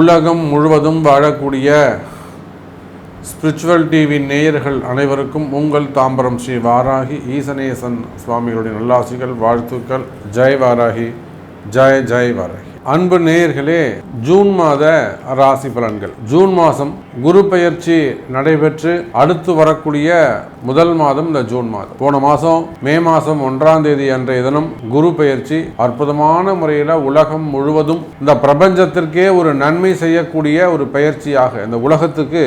உலகம் முழுவதும் வாழக்கூடிய ஸ்பிரிச்சுவல் டிவி நேயர்கள் அனைவருக்கும் உங்கள் தாம்பரம் ஸ்ரீ வாராகி ஈசனேசன் சுவாமிகளுடைய நல்லாசிகள் வாழ்த்துக்கள். ஜெய் வாராகி ஜெய் ஜெய் வாராகி. அன்பு நேயர்களே ஜூன் மாத ராசி பலன்கள். ஜூன் மாதம் குரு பெயர்ச்சி நடைபெற்று அடுத்து வரக்கூடிய முதல் மாதம் இந்த ஜூன் மாதம். போன மாதம் மே மாதம் ஒன்றாம் தேதி அன்றைய தினம் குரு பெயர்ச்சி அற்புதமான முறையில் உலகம் முழுவதும் இந்த பிரபஞ்சத்திற்கே ஒரு நன்மை செய்யக்கூடிய ஒரு பயிற்சியாக இந்த உலகத்துக்கு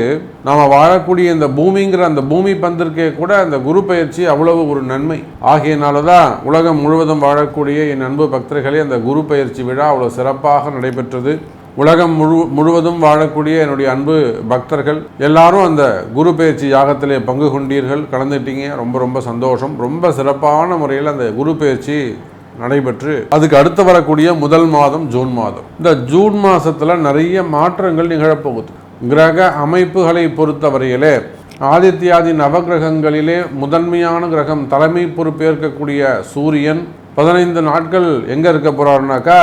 நாம் வாழக்கூடிய இந்த பூமிங்கிற அந்த பூமி பந்திற்கே கூட அந்த குரு பயிற்சி அவ்வளவு ஒரு நன்மை. ஆகியனால தான் உலகம் முழுவதும் வாழக்கூடிய என் அன்பு பக்தர்களே அந்த குரு பயிற்சி விழா அவ்வளோ சிறப்பாக நடைபெற்றது. உலகம் முழு முழுவதும் வாழக்கூடிய என்னுடைய அன்பு பக்தர்கள் எல்லாரும் அந்த குரு பயிற்சி யாகத்திலே பங்கு கொண்டீர்கள். கலந்துட்டீங்க ரொம்ப ரொம்ப சந்தோஷம். ரொம்ப சிறப்பான முறையில் அந்த குரு பயிற்சி நடைபெற்று அதுக்கு அடுத்து வரக்கூடிய முதல் மாதம் ஜூன் மாதம். இந்த ஜூன் மாதத்தில் நிறைய மாற்றங்கள் நிகழப்போகுது. கிரக அமைப்புகளை பொறுத்தவரையிலே ஆதித்யாதி நவகிரகங்களிலே முதன்மையான கிரகம் தலைமை பொறுப்பேற்கக்கூடிய சூரியன் பதினைந்து நாட்கள் எங்க இருக்க போறாருனாக்கா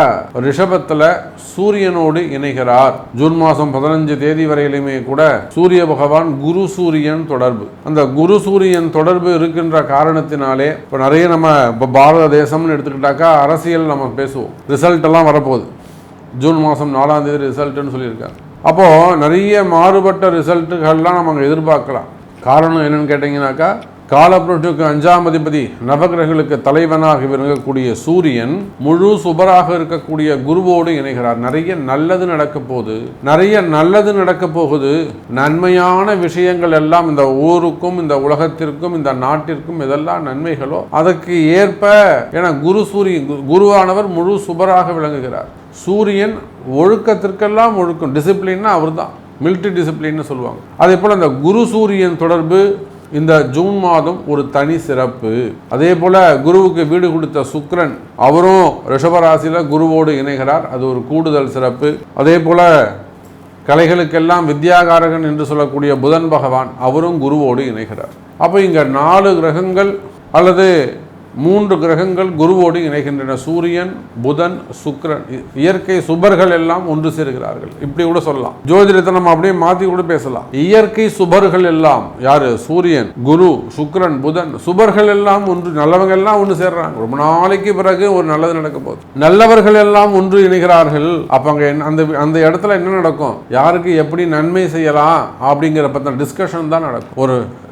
ரிஷபத்துல சூரியனோடு இணைகிறார். ஜூன் மாதம் பதினஞ்சு தேதி வரையிலுமே கூட சூரிய பகவான் குரு சூரியன் தொடர்பு. அந்த குரு சூரியன் தொடர்பு இருக்கின்ற காரணத்தினாலே இப்போ நிறைய நம்ம இப்போ பாரத தேசம்னு எடுத்துக்கிட்டாக்கா அரசியல் நம்ம பேசுவோம். ரிசல்ட் எல்லாம் வரப்போகுது. ஜூன் மாதம் நாலாம் தேதி ரிசல்ட்னு சொல்லியிருக்காங்க அப்போது நிறைய மாறுபட்ட ரிசல்ட்டுகள்லாம் நம்ம அங்கே எதிர்பார்க்கலாம். காரணம் என்னன்னு கேட்டிங்கனாக்கா காலப்புரட்சிக்கு அஞ்சாம் அதிபதி நவகிரகங்களுக்கு தலைவனாக விளங்கக்கூடிய சூரியன் முழு சுபராக இருக்கக்கூடிய குருவோடு இணைகிறார். நிறைய நல்லது நடக்க போகுது. நிறைய நல்லது நடக்க போகுது. நன்மையான விஷயங்கள் எல்லாம் இந்த ஊருக்கும் இந்த உலகத்திற்கும் இந்த நாட்டிற்கும் இதெல்லாம் நன்மைகளோ அதற்கு ஏற்ப என குரு சூரியன் குருவானவர் முழு சுபராக விளங்குகிறார். சூரியன் ஒழுக்கத்திற்கெல்லாம் ஒழுக்கம். டிசிப்ளின்னா அவர் தான் மிலிட்ரி டிசிப்ளின்னு சொல்லுவாங்க. அதே போல் அந்த குரு சூரியன் தொடர்பு இந்த ஜூன் மாதம் ஒரு தனி சிறப்பு. அதே போல குருவுக்கு வீடு கொடுத்த சுக்ரன் அவரும் ரிஷபராசியில் குருவோடு இணைகிறார். அது ஒரு கூடுதல் சிறப்பு. அதே போல கலைகளுக்கெல்லாம் வித்யாகாரகன் என்று சொல்லக்கூடிய புதன் பகவான் அவரும் குருவோடு இணைகிறார். அப்போ இங்க நாலு கிரகங்கள் அல்லது மூன்று கிரகங்கள் குருவோடு இணைகின்றன. சூரியன் புதன் சுக்கிரன். இ- இயற்கை சுபர்கள் எல்லாம் ஒன்று சேர்கிறார்கள். இப்படி கூட சொல்லலாம். ஜோதிடத்தை நம்ம அப்படியே மாத்தி கூட பேசலாம். இயற்கை சுபர்கள் எல்லாம் யாரு? சூரியன் குரு சுக்ரன் புதன். சுபர்கள் எல்லாம் ஒன்று நல்லவங்க எல்லாம் ஒன்று சேர்றாங்க. ரொம்ப நாளைக்கு பிறகு ஒரு நல்லது நடக்க போகுது. நல்லவர்கள் எல்லாம் ஒன்று இணைகிறார்கள். அப்ப அங்க அந்த அந்த இடத்துல என்ன நடக்கும்? யாருக்கு எப்படி நன்மை செய்யலாம் அப்படிங்கிற பத்தின டிஸ்கஷன் தான் நடக்கும். ஒரு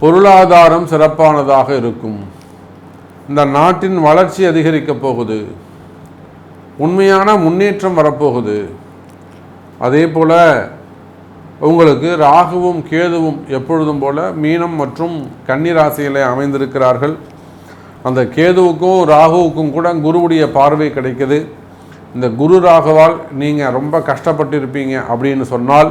பொருளாதாரம் சிறப்பானதாக இருக்கும். இந்த நாட்டின் வளர்ச்சி அதிகரிக்கப் போகுது. உண்மையான முன்னேற்றம் வரப்போகுது. அதே போல் உங்களுக்கு ராகுவும் கேதுவும் எப்பொழுதும் போல மீனம் மற்றும் கன்னி ராசியிலே அமைந்திருக்கிறார்கள். அந்த கேதுவுக்கும் ராகுவுக்கும் கூட குருவுடைய பார்வை கிடைக்குது. இந்த குரு ராகுவால் நீங்கள் ரொம்ப கஷ்டப்பட்டிருப்பீங்க அப்படின்னு சொன்னால்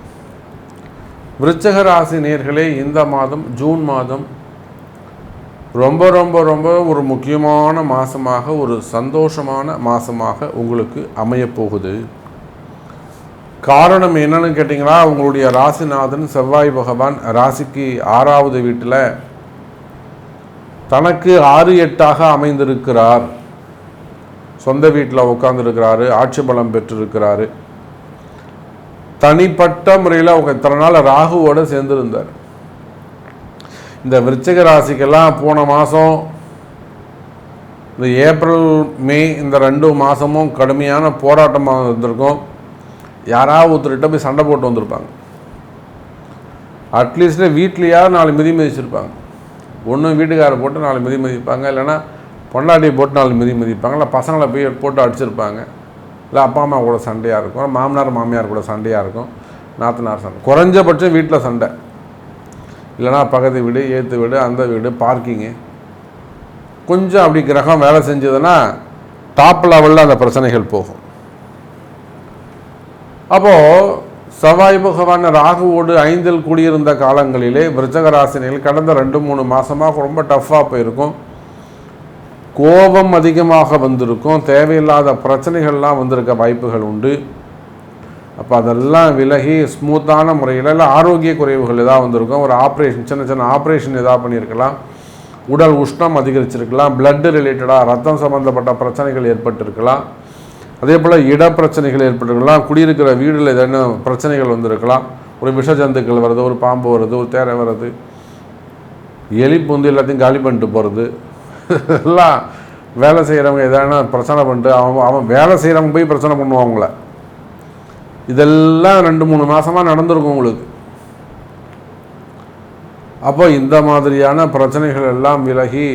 விருச்சக ராசி நேர்களே இந்த மாதம் ஜூன் மாதம் ரொம்ப ரொம்ப ரொம்ப ஒரு முக்கியமான மாதமாக ஒரு சந்தோஷமான மாதமாக உங்களுக்கு அமையப் போகுது. காரணம் என்னன்னு கேட்டிங்கன்னா உங்களுடைய ராசிநாதன் செவ்வாய் பகவான் ராசிக்கு ஆறாவது வீட்டில் தனக்கு ஆறு எட்டாக அமைந்திருக்கிறார். சொந்த வீட்டில் உட்கார்ந்துருக்கிறாரு ஆட்சி பலம் பெற்றிருக்கிறாரு. தனிப்பட்ட முறையில் அவங்க இத்தனை நாள் ராகுவோடு சேர்ந்துருந்தார். இந்த விருச்சிக ராசிக்கெல்லாம் போன மாதம் இந்த ஏப்ரல் மே இந்த ரெண்டு மாதமும் கடுமையான போராட்டமாக இருந்திருக்கும். யாராவது ஒருத்தர்கிட்ட போய் சண்டை போட்டு வந்திருப்பாங்க. அட்லீஸ்ட்டு வீட்லேயாவது நாலு மிதி மிதிச்சிருப்பாங்க. ஒன்று வீட்டுக்காரை போட்டு நாலு மிதி மிதிப்பாங்க. இல்லைன்னா பொண்டாட்டியை போட்டு நாலு மிதி மிதிப்பாங்க. இல்லை பசங்களை போய் போட்டு அடிச்சிருப்பாங்க. இல்லை அப்பா அம்மா கூட சண்டையாக இருக்கும். மாமனார் மாமியார் கூட சண்டையாக இருக்கும். நாத்தனார் சண்டை. குறைஞ்சபட்சம் வீட்டில் சண்டை. இல்லைனா பக்கத்து வீடு ஏற்று வீடு அந்த வீடு பார்க்கிங்கு கொஞ்சம் அப்படி கிரகம் வேலை செஞ்சதுன்னா டாப் லெவலில் அந்த பிரச்சனைகள் போகும். அப்போது செவ்வாய் பகவான் ராகுவோடு ஐந்தில் கூடியிருந்த காலங்களிலே விருச்சக கடந்த ரெண்டு மூணு மாதமாக ரொம்ப டஃப்பாக போயிருக்கும். கோபம் அதிகமாக வந்திருக்கும் தேவையில்லாத பிரச்சனைகள்லாம் வந்திருக்க வாய்ப்புகள் உண்டு. அப்போ அதெல்லாம் விலகி ஸ்மூத்தான முறையில் இல்லை ஆரோக்கிய குறைவுகள் எதாவது வந்திருக்கும் ஒரு ஆப்ரேஷன் சின்ன சின்ன ஆப்ரேஷன் எதாவது பண்ணியிருக்கலாம். உடல் உஷ்ணம் அதிகரிச்சிருக்கலாம் பிளட்டு ரிலேட்டடாக ரத்தம் சம்மந்தப்பட்ட பிரச்சனைகள் ஏற்பட்டிருக்கலாம். அதே போல் இட பிரச்சனைகள் ஏற்பட்டிருக்கலாம் குடியிருக்கிற வீடில் ஏதேனும் பிரச்சனைகள் வந்திருக்கலாம். ஒரு விஷ ஜந்துக்கள் வருது ஒரு பாம்பு வருது ஒரு தேரை வருது. எலி பூந்து எல்லாத்தையும் காலி பண்ணிட்டு போகிறது எல்லாம் வேலை செய்கிறவங்க எதனா பிரச்சனை பண்ணிட்டு அவன் அவன் வேலை செய்கிறவங்க போய் பிரச்சனை பண்ணுவான் அவங்கள இதெல்லாம் ரெண்டு மூணு மாதமாக நடந்திருக்கும் உங்களுக்கு. அப்போ இந்த மாதிரியான பிரச்சனைகள் எல்லாம் விலகி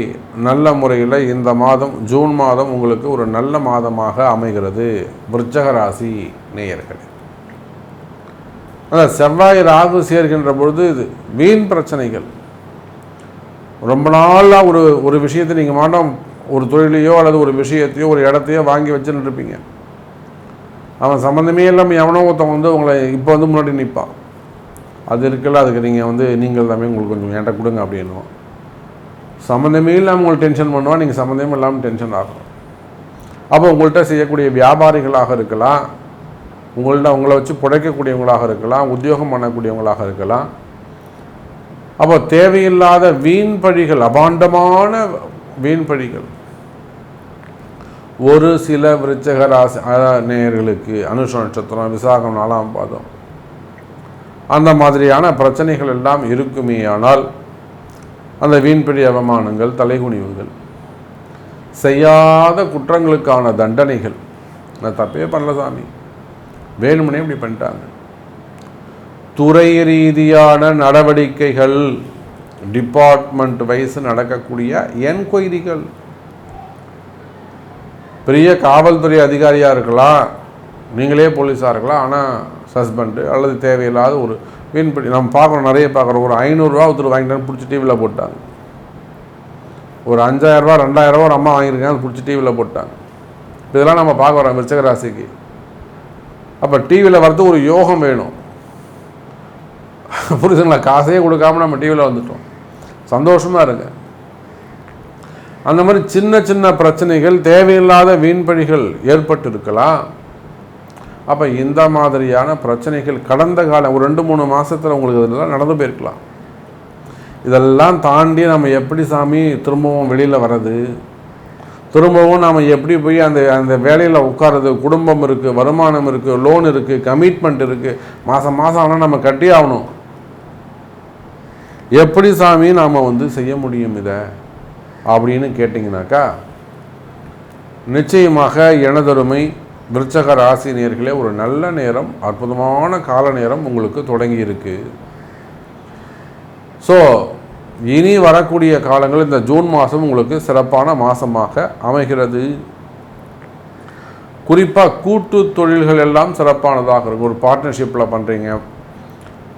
நல்ல முறையில் இந்த மாதம் ஜூன் மாதம் உங்களுக்கு ஒரு நல்ல மாதமாக அமைகிறது. விருச்சக ராசி நேயர்களே. அதான் செவ்வாய் ராகு சேர்கின்ற பொழுது இது வீண் பிரச்சனைகள். ரொம்ப நாளாக ஒரு ஒரு விஷயத்தை நீங்கள் மாட்டோம் ஒரு தொழிலையோ அல்லது ஒரு விஷயத்தையோ ஒரு இடத்தையோ வாங்கி வச்சுன்னு இருப்பீங்க அவன் சம்மந்தமே இல்லாமல் எவனோ ஒருத்தவங்க வந்து உங்களை இப்போ வந்து முன்னாடி நிற்பான் அது இருக்குல்ல அதுக்கு நீங்கள் வந்து நீங்கள் எல்லாமே உங்களுக்கு கொஞ்சம் என்கிட்ட கொடுங்க அப்படின்னுவோம் சம்மந்தமே இல்லாமல் உங்களுக்கு டென்ஷன் பண்ணுவான் நீங்கள் சம்மந்தமே இல்லாமல் டென்ஷன் ஆகும். அப்போ உங்கள்கிட்ட செய்யக்கூடிய வியாபாரிகளாக இருக்கலாம் உங்கள்கிட்ட உங்களை வச்சு புடைக்கக்கூடியவங்களாக இருக்கலாம் உத்தியோகம் பண்ணக்கூடியவங்களாக இருக்கலாம் அப்போ தேவையில்லாத வீண் பழிகள் அபாண்டமான வீண் பழிகள். ஒரு சில விருச்சக ராசி நேயர்களுக்கு அனுஷ நட்சத்திரம் விசாகம் நாலாம் பாதம். அந்த மாதிரியான பிரச்சனைகள் எல்லாம் இருக்குமே ஆனால் அந்த வீண்பிடி அவமானங்கள் தலைகுனிவுகள் செய்யாத குற்றங்களுக்கான தண்டனைகள். நான் தப்பே பண்ணல சாமி. வேணுமனே இப்படி பண்ணிட்டாங்க. துறை ரீதியான நடவடிக்கைகள் டிபார்ட்மெண்ட் வைஸ் நடக்கக்கூடிய என்கொயரிகள் பெரிய காவல்துறை அதிகாரியாக இருக்கலாம் நீங்களே போலீஸாக இருக்கலாம் ஆனால் சஸ்பெண்டு அல்லது தேவையில்லாத ஒரு மீன்படி நம்ம பார்க்குறோம் நிறைய பார்க்குறோம். ஒரு ஐநூறுரூவா ஒருத்தர் வாங்கிட்டான்னு பிடிச்சி டிவியில் போட்டாங்க. ஒரு அஞ்சாயிரரூவா ரெண்டாயிரரூவா ஒரு அம்மா வாங்கியிருக்காங்க பிடிச்சி டிவியில் போட்டாங்க. இதெல்லாம் நம்ம பார்க்க வரோம் விருச்சக ராசிக்கு. அப்போ டிவியில் வரது ஒரு யோகம் வேணும். புரியுதுங்களா காசே கொடுக்காம நம்ம டிவியில் வந்துட்டோம். சந்தோஷமாக இருங்க. அந்த மாதிரி சின்ன சின்ன பிரச்சனைகள் தேவையில்லாத வீண்பழிகள் ஏற்பட்டு இருக்கலாம் அப்போ இந்த மாதிரியான பிரச்சனைகள் கடந்த காலம் ஒரு ரெண்டு மூணு மாதத்தில் உங்களுக்கு இதெல்லாம் நடந்து போயிருக்கலாம். இதெல்லாம் தாண்டி நம்ம எப்படி சாமி திரும்பவும் வெளியில் வர்றது? திரும்பவும் நாம் எப்படி போய் அந்த அந்த வேலையில் உட்காருறது? குடும்பம் இருக்குது வருமானம் இருக்குது லோன் இருக்குது கமிட்மெண்ட் இருக்குது மாதம் மாதம் ஆனால் நம்ம கட்டி ஆகணும். எப்படி சாமி நாம் வந்து செய்ய முடியும் இதை? அப்படின்னு கேட்டிங்கனாக்கா நிச்சயமாக எனதொருமை விருச்சக ராசி நேர்களே ஒரு நல்ல நேரம் அற்புதமான கால நேரம் உங்களுக்கு தொடங்கி இருக்கு. ஸோ இனி வரக்கூடிய காலங்கள் இந்த ஜூன் மாதம் உங்களுக்கு சிறப்பான மாதமாக அமைகிறது. குறிப்பாக கூட்டு தொழில்கள் எல்லாம் சிறப்பானதாக இருக்கும். ஒரு பார்ட்னர்ஷிப்பில் பண்ணுறீங்க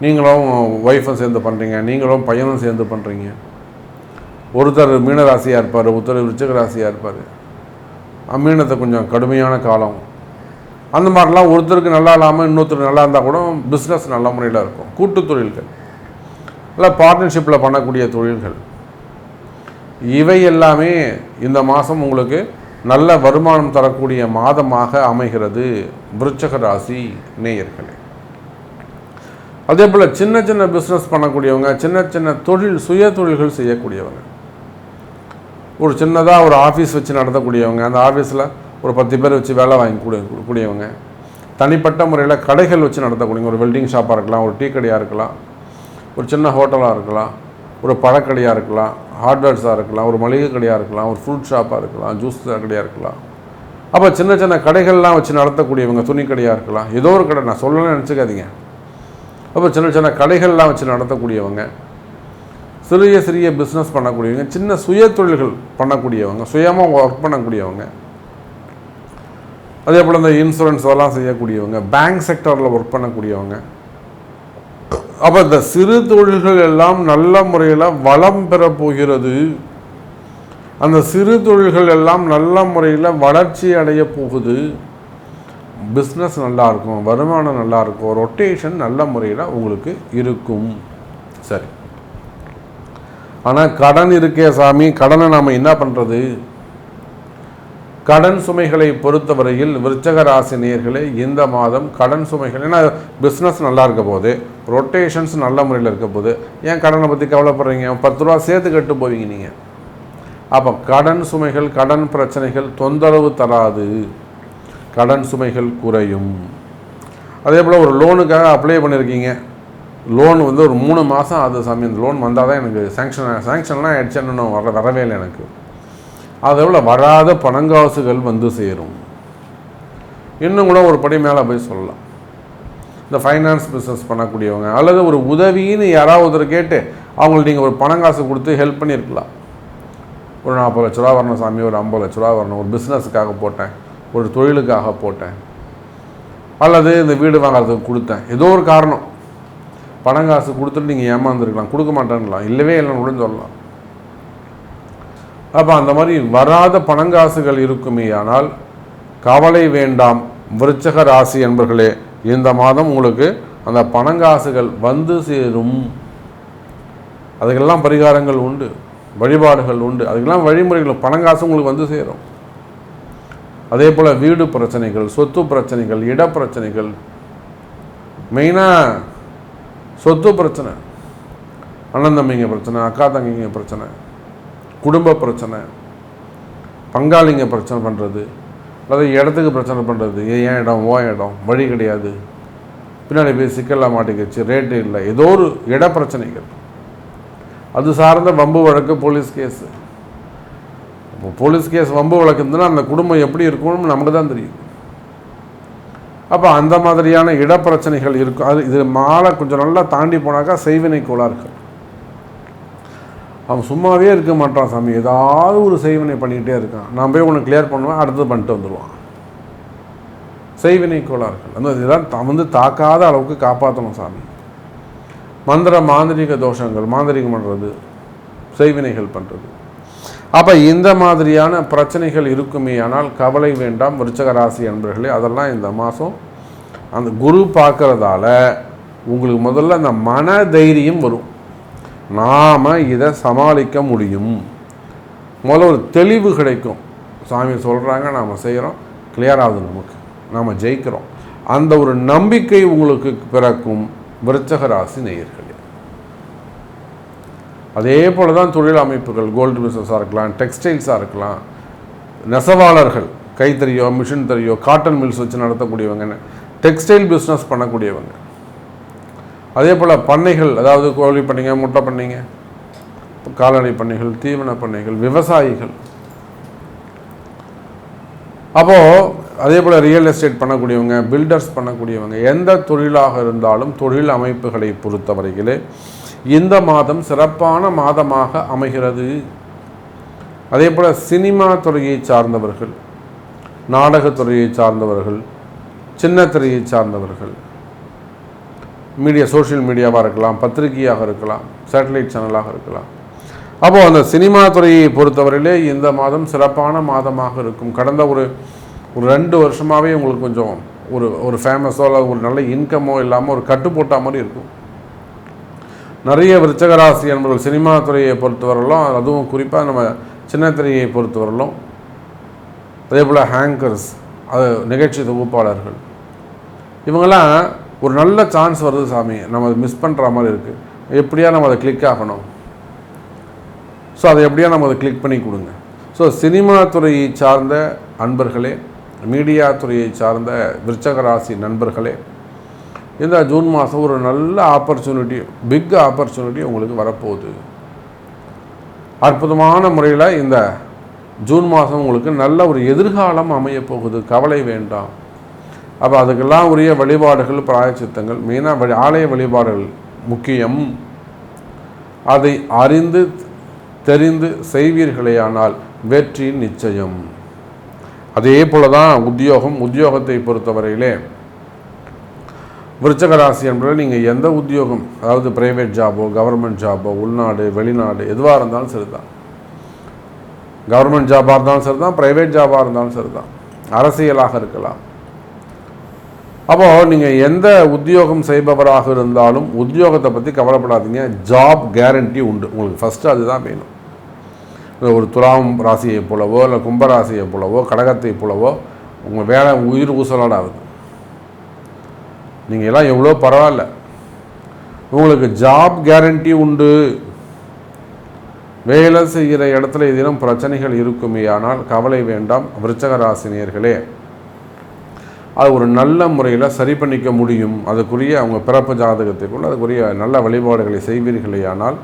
நீங்களும் ஒய்ஃபும் சேர்ந்து பண்ணுறீங்க நீங்களும் பையனும் சேர்ந்து பண்ணுறீங்க ஒருத்தர் மீனராசியாக இருப்பார் ஒருத்தர் விருச்சக ராசியாக இருப்பார். மீனத்தை கொஞ்சம் கடுமையான காலம். அந்த மாதிரிலாம் ஒருத்தருக்கு நல்லா இல்லாமல் இன்னொருத்தர் நல்லா இருந்தால் கூட பிஸ்னஸ் நல்ல முறையில் இருக்கும். கூட்டு தொழில்கள். இல்லை பார்ட்னர்ஷிப்பில் பண்ணக்கூடிய தொழில்கள். இவை எல்லாமே இந்த மாதம் உங்களுக்கு நல்ல வருமானம் தரக்கூடிய மாதமாக அமைகிறது விருச்சக ராசி நேயர்களே. அதே போல் சின்ன சின்ன பிஸ்னஸ் பண்ணக்கூடியவங்க சின்ன சின்ன தொழில் சுய தொழில்கள் செய்யக்கூடியவங்க. ஒரு சின்னதாக ஒரு ஆஃபீஸ் வச்சு நடத்தக்கூடியவங்க அந்த ஆஃபீஸில் ஒரு பத்து பேர் வச்சு வேலை வாங்கி கூட கூடியவங்க. தனிப்பட்ட முறையில் கடைகள் வச்சு நடத்தக்கூடியவங்க. ஒரு வெல்டிங் ஷாப்பாக இருக்கலாம் ஒரு டீ கடையாக இருக்கலாம் ஒரு சின்ன ஹோட்டலாக இருக்கலாம் ஒரு பழக்கடையாக இருக்கலாம் ஹார்ட்வேர்ஸாக இருக்கலாம் ஒரு மளிகை கடையாக இருக்கலாம் ஒரு ஃப்ரூட் ஷாப்பாக இருக்கலாம் ஜூஸ் கடையாக இருக்கலாம். அப்போ சின்ன சின்ன கடைகள்லாம் வச்சு நடத்தக்கூடியவங்க துணி கடையாக இருக்கலாம் ஏதோ ஒரு கடை. நான் சொல்லணும்னு நினச்சிக்காதீங்க. அப்போ சின்ன சின்ன கடைகள்லாம் வச்சு நடத்தக்கூடியவங்க சிறிய சிறிய பிஸ்னஸ் பண்ணக்கூடியவங்க சின்ன சுய தொழில்கள் பண்ணக்கூடியவங்க சுயமாக ஒர்க் பண்ணக்கூடியவங்க அதே போல் இந்த இன்சூரன்ஸ் அதெல்லாம் செய்யக்கூடியவங்க பேங்க் செக்டரில் ஒர்க் பண்ணக்கூடியவங்க. அப்போ இந்த சிறு தொழில்கள் எல்லாம் நல்ல முறையில் வளம் பெற போகிறது. அந்த சிறு தொழில்கள் எல்லாம் நல்ல முறையில் வளர்ச்சி அடைய போகுது. பிஸ்னஸ் நல்லாயிருக்கும் வருமானம் நல்லா இருக்கும் ரொட்டேஷன் நல்ல முறையில் உங்களுக்கு இருக்கும். சரி. ஆனால் கடன் இருக்கே சாமி கடனை நாம் என்ன பண்ணுறது கடன் சுமைகளை பொறுத்தவரையில் விருச்சக ராசி நேர்களே இந்த மாதம் கடன் சுமைகள் ஏன்னா பிஸ்னஸ் நல்லா இருக்க போது ரொட்டேஷன்ஸ் நல்ல முறையில் இருக்க போது ஏன் கடனை பற்றி கவலைப்படுறீங்க? பத்து ரூபா சேர்த்து கட்டு போவீங்க நீங்கள் அப்போ கடன் சுமைகள் கடன் பிரச்சனைகள் தொந்தரவு தராது. கடன் சுமைகள் குறையும். அதே போல் ஒரு லோனுக்காக அப்ளை பண்ணியிருக்கீங்க லோன் வந்து ஒரு மூணு மாதம் ஆகுது சாமி. இந்த லோன் வந்தால் தான் எனக்கு சேங்ஷன் சேங்ஷன்லாம் ஆயிடுச்சுன்னு வர வரவே இல்லை எனக்கு. அதை விட வராத பணங்காசுகள் வந்து சேரும். இன்னும் கூட ஒரு படி மேலே போய் சொல்லலாம். இந்த ஃபைனான்ஸ் பிஸ்னஸ் பண்ணக்கூடியவங்க அல்லது ஒரு உதவின்னு யாராவது ஒருத்தர் கேட்டு அவங்களுக்கு நீங்கள் ஒரு பணங்காசு கொடுத்து ஹெல்ப் பண்ணியிருக்கலாம். ஒரு நாற்பது லட்ச ரூபா வரணும் சாமி ஒரு ஐம்பது லட்ச ரூபா வரணும். ஒரு பிஸ்னஸுக்காக போட்டேன். ஒரு தொழிலுக்காக போட்டேன். அல்லது இந்த வீடு வாங்குறதுக்கு கொடுத்தேன். ஏதோ ஒரு காரணம். பணங்காசு கொடுத்துட்டு நீங்கள் ஏமாந்துருக்கலாம். கொடுக்க மாட்டேன்லாம் இல்லவே இல்லைன்னு கூட சொல்லலாம். அப்போ அந்த மாதிரி வராத பணங்காசுகள் இருக்குமே ஆனால் கவலை வேண்டாம். விருச்சக ராசி என்பர்களே இந்த மாதம் உங்களுக்கு அந்த பணங்காசுகள் வந்து சேரும். அதுக்கெல்லாம் பரிகாரங்கள் உண்டு. வழிபாடுகள் உண்டு. அதுக்கெல்லாம் வழிமுறைகள் பணங்காசு உங்களுக்கு வந்து சேரும். அதே போல் வீடு பிரச்சனைகள் சொத்து பிரச்சனைகள் இட பிரச்சனைகள். மெயினாக சொத்து பிரச்சனை அண்ணன் தம்பிங்க பிரச்சனை அக்கா தங்கிங்க பிரச்சனை குடும்ப பிரச்சனை பங்காளிங்க பிரச்சனை பண்ணுறது அல்லது இடத்துக்கு பிரச்சனை பண்ணுறது ஏன் இடம் ஓ இடம் வழி கிடையாது. பின்னாடி போய் சிக்கலில் மாட்டிக்கிச்சு ரேட்டு இல்லை ஏதோ ஒரு இட பிரச்சனைகள். அது சார்ந்த வம்பு வழக்கு போலீஸ் கேஸு இப்போ போலீஸ் கேஸ் வம்பு வழக்கு இருந்ததுன்னா அந்த குடும்பம் எப்படி இருக்கும்னு நமக்கு தான் தெரியும். அப்போ அந்த மாதிரியான இடப்பிரச்சனைகள் இருக்கும் அது இது மாலை கொஞ்சம் நல்லா தாண்டி போனாக்கா செய்வினை கோளாறுகள். அவன் சும்மாவே இருக்க மாட்டான் சாமி. ஏதாவது ஒரு செய்வினை பண்ணிக்கிட்டே இருக்கான். நான் போய் உனக்கு கிளியர் பண்ணுவேன் அடுத்தது பண்ணிட்டு வந்துடுவான் செய்வினை கோளாறுகள். அந்த இதெல்லாம் வந்து தாக்காத அளவுக்கு காப்பாற்றணும் சாமி. மந்திர மாந்திரிக தோஷங்கள் மாந்திரிகம் பண்ணுறது செய்வினைகள் பண்ணுறது அப்போ இந்த மாதிரியான பிரச்சனைகள் இருக்குமே. ஆனால் கவலை வேண்டாம் விருச்சக ராசி அன்பர்களே. அதெல்லாம் இந்த மாதம் அந்த குரு பார்க்குறதால உங்களுக்கு முதல்ல அந்த மன தைரியம் வரும். நாம் இதை சமாளிக்க முடியும். முதல்ல ஒரு தெளிவு கிடைக்கும். சாமி சொல்கிறாங்க நாம் செய்கிறோம் கிளியர் ஆகுது நமக்கு. நாம் ஜெயிக்கிறோம். அந்த ஒரு நம்பிக்கை உங்களுக்கு பிறக்கும். விருச்சக ராசி நேயர்களே. அதே போல தான் தொழில் அமைப்புகள் கோல்டு பிஸ்னஸாக இருக்கலாம் டெக்ஸ்டைல்ஸாக இருக்கலாம். நெசவாளர்கள் கைத்தறியோ மிஷின் தறியோ காட்டன் மில்ஸ் வச்சு நடத்தக்கூடியவங்க டெக்ஸ்டைல் பிஸ்னஸ் பண்ணக்கூடியவங்க. அதே போல் பண்ணைகள் அதாவது கோழி பண்ணைங்க முட்டை பண்ணைங்க கால்நடை பண்ணைகள் தீவன பண்ணைகள் விவசாயிகள். அப்போது அதே போல் ரியல் எஸ்டேட் பண்ணக்கூடியவங்க பில்டர்ஸ் பண்ணக்கூடியவங்க எந்த தொழிலாக இருந்தாலும் தொழில் அமைப்புகளை பொறுத்தவரையிலே இந்த மாதம் சிறப்பான மாதமாக அமைகிறது. அதே போல் சினிமா துறையை சார்ந்தவர்கள் நாடகத்துறையை சார்ந்தவர்கள் சின்ன திரையை சார்ந்தவர்கள் மீடியா சோஷியல் மீடியாவாக இருக்கலாம் பத்திரிகையாக இருக்கலாம் சேட்டலைட் சேனலாக இருக்கலாம். அப்போது அந்த சினிமா துறையை பொறுத்தவரையிலே இந்த மாதம் சிறப்பான மாதமாக இருக்கும். கடந்த ஒரு ஒரு ரெண்டு வருஷமாகவே உங்களுக்கு கொஞ்சம் ஒரு ஒரு ஃபேமஸோ அல்லது ஒரு நல்ல இன்கமோ இல்லாமல் ஒரு கட்டு போட்டால் மாதிரி இருக்கும். நிறைய விருச்சகராசி என்பவர்கள் சினிமா துறையை பொறுத்தவரையிலும் அதுவும் குறிப்பாக நம்ம சின்ன திரையை பொறுத்தவரையிலும் அதே போல் ஹேங்கர்ஸ் அது நிகழ்ச்சி தொகுப்பாளர்கள். இவங்கெல்லாம் ஒரு நல்ல சான்ஸ் வருது சாமி. நம்ம அதை மிஸ் பண்ணுற மாதிரி இருக்குது எப்படியா நம்ம அதை கிளிக் ஆகணும்? ஸோ அதை எப்படியா நம்ம அதை கிளிக் பண்ணி கொடுங்க. ஸோ சினிமா துறையை சார்ந்த அன்பர்களே மீடியா துறையை சார்ந்த விருச்சகராசி நண்பர்களே இந்த ஜூன் மாதம் ஒரு நல்ல ஆப்பர்ச்சுனிட்டி பிக் ஆப்பர்ச்சுனிட்டி உங்களுக்கு வரப்போகுது. அற்புதமான முறையில் இந்த ஜூன் மாதம் உங்களுக்கு நல்ல ஒரு எதிர்காலம் அமையப்போகுது. கவலை வேண்டாம். அப்போ அதுக்கெல்லாம் உரிய வழிபாடுகள் பிராயச்சித்தங்கள் மெயினாக வழி ஆலய வழிபாடுகள் முக்கியம். அதை அறிந்து தெரிந்து செய்வீர்களேயானால் வெற்றி நிச்சயம். அதே போல தான் உத்தியோகம் உத்தியோகத்தை பொறுத்தவரையிலே விருச்சக ராசி என்பதில் நீங்கள் எந்த உத்தியோகம் அதாவது பிரைவேட் ஜாபோ கவர்மெண்ட் ஜாபோ உள்நாடு வெளிநாடு எதுவாக இருந்தாலும் சரிதான். கவர்மெண்ட் ஜாபாக இருந்தாலும் சரிதான் ப்ரைவேட் ஜாபாக இருந்தாலும் சரிதான். அரசியலாக இருக்கலாம். அப்போது நீங்கள் எந்த உத்தியோகம் செய்பவராக இருந்தாலும் உத்தியோகத்தை பற்றி கவலைப்படாதீங்க. ஜாப் கேரண்டி உண்டு. உங்களுக்கு ஃபஸ்ட்டு அதுதான் வேணும். ஒரு துலாம் ராசியை போலவோ இல்லை கும்பராசியை போலவோ கடகத்தை போலவோ உங்கள் வேலை உயிர் ஊசலாடாகுது நீங்கள் எல்லாம் எவ்வளோ பரவாயில்ல. உங்களுக்கு ஜாப் கேரண்டி உண்டு. வேலை செய்கிற இடத்துல ஏதேனும் பிரச்சனைகள் இருக்குமே ஆனால் கவலை வேண்டாம் விருச்சகராசினியர்களே. அது ஒரு நல்ல முறையில் சரி பண்ணிக்க முடியும். அதுக்குரிய அவங்க பிறப்பு ஜாதகத்துக்குள்ள அதுக்குரிய நல்ல வழிபாடுகளை செய்வீர்களே ஆனால்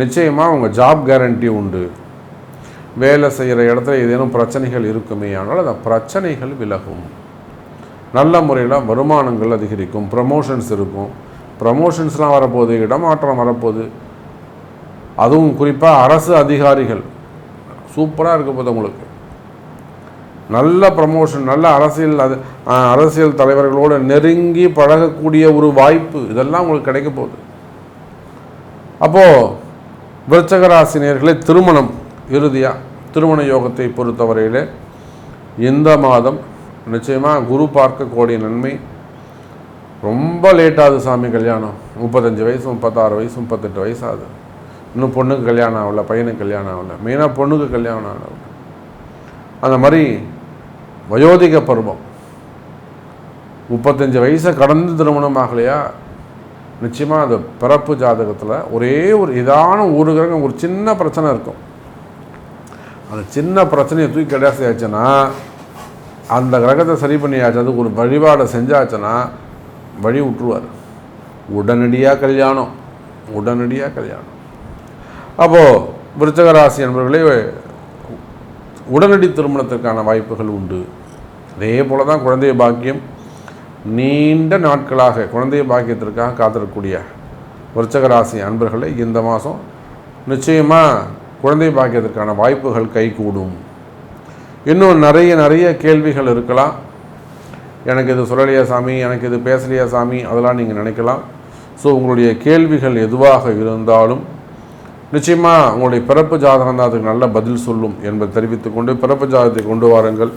நிச்சயமாக அவங்க ஜாப் கேரண்டி உண்டு. வேலை செய்கிற இடத்துல ஏதேனும் பிரச்சனைகள் இருக்குமே ஆனால் அந்த பிரச்சனைகள் விலகும். நல்ல முறையில் வருமானங்கள் அதிகரிக்கும் ப்ரமோஷன்ஸ் இருக்கும். ப்ரமோஷன்ஸ்லாம் வரப்போகுது இடமாற்றம் வரப்போகுது. அதுவும் குறிப்பாக அரசு அதிகாரிகள். சூப்பராக இருக்க போது உங்களுக்கு. நல்ல ப்ரமோஷன் நல்ல அரசியல் அது அரசியல் தலைவர்களோடு நெருங்கி பழகக்கூடிய ஒரு வாய்ப்பு இதெல்லாம் உங்களுக்கு கிடைக்க போகுது. அப்போது விருச்சகராசினியர்களே திருமணம் இறுதியாக திருமண யோகத்தை பொறுத்தவரையில் இந்த மாதம் நிச்சயமாக குரு பார்க்கக்கூடிய நன்மை. ரொம்ப லேட்டாகுது சாமி கல்யாணம். முப்பத்தஞ்சு வயசு முப்பத்தாறு வயசு முப்பத்தெட்டு வயசு ஆகுது. இன்னும் பொண்ணுக்கு கல்யாணம் ஆகல பையனுக்கு கல்யாணம் ஆகல. மெயினாக பொண்ணுக்கு கல்யாணம் ஆகல. அந்த மாதிரி வயோதிக பருவம். முப்பத்தஞ்சு வயசை கடந்து திருமணம் ஆகலையா? நிச்சயமாக அந்த பிறப்பு ஜாதகத்தில் ஒரே ஒரு இதான ஒரு கிரகம் ஒரு சின்ன பிரச்சனை இருக்கும். அந்த சின்ன பிரச்சனையை தூக்கி கிடையாசியாச்சுன்னா அந்த கிரகத்தை சரி பண்ணியாச்சு அதுக்கு ஒரு வழிபாடை செஞ்சாச்சுன்னா வழி விட்டுருவார். உடனடியாக கல்யாணம் உடனடியாக கல்யாணம். அப்போது விருச்சகராசி நண்பர்களே உடனடி திருமணத்திற்கான வாய்ப்புகள் உண்டு. அதே போல தான் குழந்தைய பாக்கியம். நீண்ட நாட்களாக குழந்தைய பாக்கியத்திற்காக காத்திருக்கக்கூடிய விருச்சகராசி அன்பர்களை இந்த மாதம் நிச்சயமாக குழந்தை பாக்கியத்திற்கான வாய்ப்புகள் கைகூடும். இன்னும் நிறைய நிறைய கேள்விகள் இருக்கலாம். எனக்கு இது சொல்லலையா சாமி? எனக்கு இது பேசலையா சாமி? அதெல்லாம் நீங்கள் நினைக்கலாம். ஸோ உங்களுடைய கேள்விகள் எதுவாக இருந்தாலும் நிச்சயமாக உங்களுடைய பிறப்பு ஜாதகம் தான் அதுக்கு நல்ல பதில் சொல்லும் என்பதை தெரிவித்துக்கொண்டு பிறப்பு ஜாதகத்தை கொண்டு வாருங்கள்.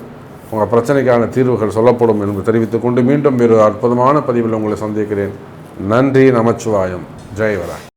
உங்கள் பிரச்சனைக்கான தீர்வுகள் சொல்லப்படும் என்று தெரிவித்துக்கொண்டு மீண்டும் வேறு அற்புதமான பதிவில் உங்களை சந்திக்கிறேன். நன்றி நமச்சிவாயம். ஜெயவராய்